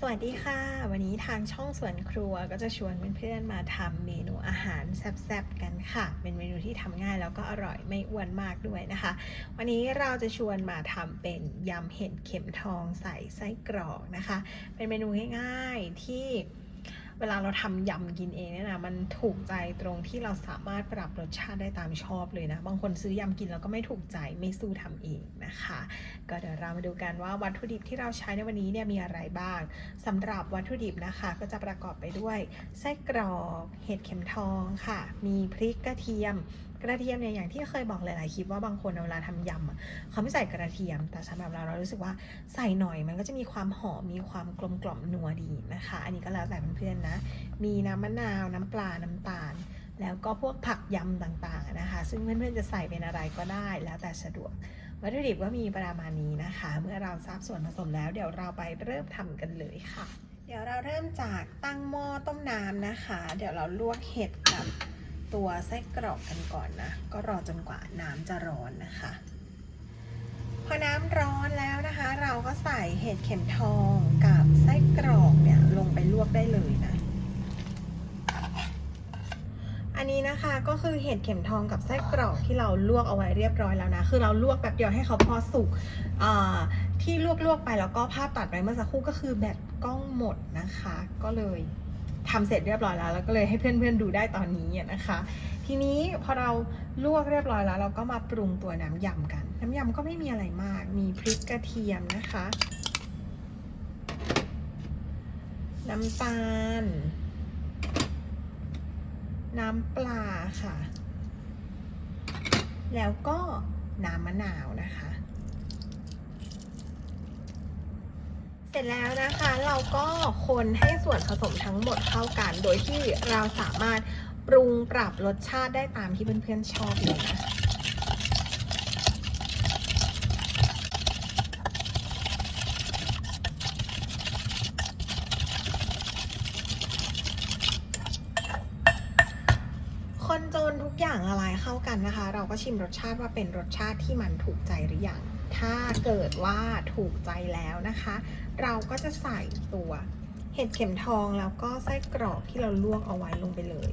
สวัสดีค่ะ วันนี้ทางช่องสวนครัวก็จะชวนเพื่อนๆมาทำเมนูอาหารแซ่บๆกันค่ะ เป็นเมนูที่ทำง่ายแล้วก็อร่อยไม่อ้วนมากด้วยนะคะ วันนี้เราจะชวนมาทำเป็นยำเห็ดเข็มทองใส่ไส้กรอกนะคะ เป็นเมนูง่ายๆที่ เวลาเราทำยำกินเองเนี่ยนะมันถูกใจตรงที่เราสามารถปรับรสชาติได้ตามชอบเลยนะ บางคนซื้อยำกินแล้วก็ไม่ถูกใจไม่สู้ทำเองนะคะ ก็เดี๋ยวเรามาดูกันว่าวัตถุดิบที่เราใช้ในวันนี้เนี่ยมีอะไรบ้างสำหรับวัตถุดิบนะคะ ก็จะประกอบไปด้วยไส้กรอกเห็ดเข็มทองค่ะ มีพริกกระเทียมกระเทียมเนี่ยอย่างที่เคยบอกหลายๆคลิปว่าบางคนเวลาทำยำอะเขาไม่ใส่กระเทียม แต่สำหรับเราเรารู้สึกว่าใส่หน่อยมันก็จะมีความหอมมีความกลมกล่อมนัวดีนะคะ อันนี้ก็แล้วแต่เพื่อนๆนะ มีน้ำมะนาวน้ำปลาน้ำตาล แล้วก็พวกผักยำต่างๆนะคะ ซึ่งเพื่อนๆจะใส่เป็นอะไรก็ได้แล้วแต่สะดวกวัตถุดิบก็มีประมาณนี้นะคะ เมื่อเราทราบส่วนผสมแล้วเดี๋ยวเราไปเริ่มทำกันเลยค่ะ เดี๋ยวเราเริ่มจากตั้งหม้อต้มน้ำนะคะ เดี๋ยวเราลวกเห็ดกับ ตัวไส้กรอกกันก่อนนะ ก็รอจนกว่าน้ำจะร้อนนะคะ พอน้ำร้อนแล้วนะคะ เราก็ใส่เห็ดเข็มทองกับไส้กรอกเนี่ยลงไปลวกได้เลยนะ อันนี้นะคะก็คือเห็ดเข็มทองกับไส้กรอกที่เราลวกเอาไว้เรียบร้อยแล้วนะ คือเราลวกแบบเดียวให้เขาพอสุกที่ลวกๆไปแล้วก็ภาพตัดไปเมื่อสักครู่ก็คือแบตกล้องหมดนะคะ ก็เลย ทำเสร็จเรียบร้อยแล้ว แล้วก็เลยให้เพื่อนๆดูได้ตอนนี้อะนะคะ ทีนี้พอเราลวกเรียบร้อยแล้ว เราก็มาปรุงตัวน้ำยำกัน น้ำยำก็ไม่มีอะไรมาก มีพริกกระเทียมนะคะ น้ำตาล น้ำปลาค่ะ แล้วก็น้ำมะนาวนะคะ เสร็จแล้วนะคะเราก็คนให้ส่วนผสมทั้งหมดเข้ากัน โดยที่เราสามารถปรุงปรับรสชาติได้ตามที่เพื่อนๆชอบเลยนะคนจนทุกอย่างละลายเข้ากันนะคะ เราก็ชิมรสชาติว่าเป็นรสชาติที่มันถูกใจหรือยัง ถ้าเกิดว่าถูกใจแล้วนะคะ เราก็จะใส่ตัวเห็ดเข็มทองแล้วก็ไส้กรอกที่เราลวกเอาไว้ลงไปเลย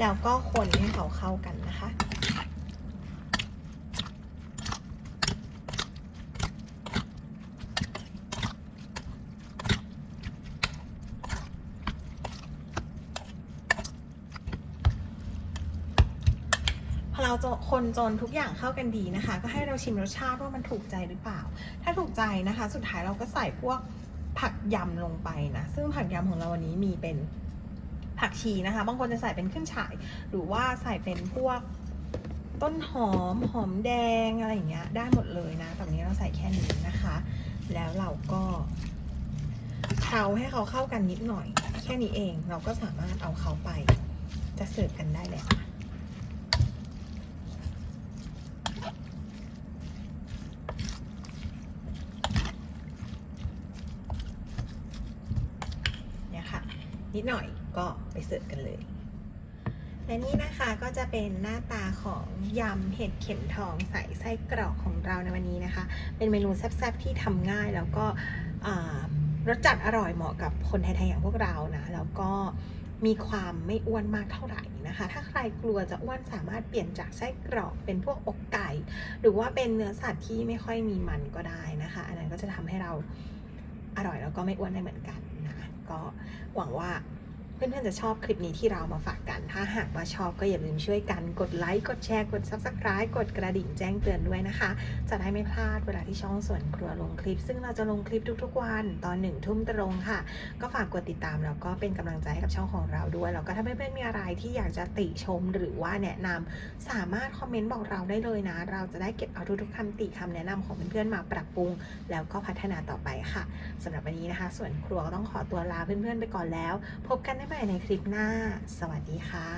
แล้วก็คนให้เขาเข้ากันนะคะ เราจะคนจนทุกอย่างเข้ากันดีนะคะ ก็ให้เราชิมรสชาติว่ามันถูกใจหรือเปล่า ถ้าถูกใจนะคะ สุดท้ายเราก็ใส่พวกผักยำลงไปนะซึ่งผักยำของเราวันนี้มีเป็นผักชีนะคะ บางคนจะใส่เป็นขึ้นฉ่าย หรือว่าใส่เป็นพวกต้นหอมหอมแดงอะไรอย่างเงี้ยได้หมดเลยนะแต่วันนี้เราใส่แค่นี้นะคะ แล้วเราก็เคล้าให้เขาเข้ากันนิดหน่อย แค่นี้เองเราก็สามารถเอาเขาไปจะเสิร์ฟกันได้แล้ว เนี่ยค่ะ นิดหน่อยก็ไปเสิร์ฟกันเลย และนี่นะคะก็จะเป็นหน้าตาของยำเห็ดเข็มทองใส่ไส้กรอกของเราในวันนี้นะคะ เป็นเมนูแซ่บๆที่ทำง่ายแล้วก็รสจัดอร่อยเหมาะกับคนไทยๆอย่างพวกเรานะ แล้วก็มีความไม่อ้วนมากเท่าไหร่นะคะ ถ้าใครกลัวจะอ้วนสามารถเปลี่ยนจากไส้กรอกเป็นพวกอกไก่ หรือว่าเป็นเนื้อสัตว์ที่ไม่ค่อยมีมันก็ได้นะคะ อันนั้นก็จะทำให้เราอร่อยแล้วก็ไม่อ้วนได้เหมือนกัน ก็หวังว่า พื่อนๆจะชอบคลิปนี้ที่เรามาฝากกัน ถ้าหากว่าชอบก็อย่าลืมช่วยกันกดไลค์ กดแชร์ กด Subscribe กดกระดิ่งแจ้งเตือนด้วยนะคะ จะได้ไม่พลาดเวลาที่ช่องส่วนครัวลงคลิป ซึ่งเราจะลงคลิปทุกๆวันตอนหนึ่งทุ่มตรงค่ะ ก็ฝากกดติดตามแล้วก็เป็นกำลังใจให้กับช่องของเราด้วย แล้วก็ถ้าเพื่อนๆมีอะไรที่อยากจะติชมหรือว่าแนะนำสามารถคอมเมนต์บอกเราได้เลยนะ เราจะได้เก็บเอาทุกๆคำติคำแนะนำของเพื่อนๆมาปรับปรุง แล้วก็พัฒนาต่อไปค่ะสำหรับวันนี้นะคะ ส่วนครัวก็ต้องขอตัวลาเพื่อนๆไปก่อนแล้ว พบกันได้ใหม่ในคลิปหน้า สวัสดีค่ะ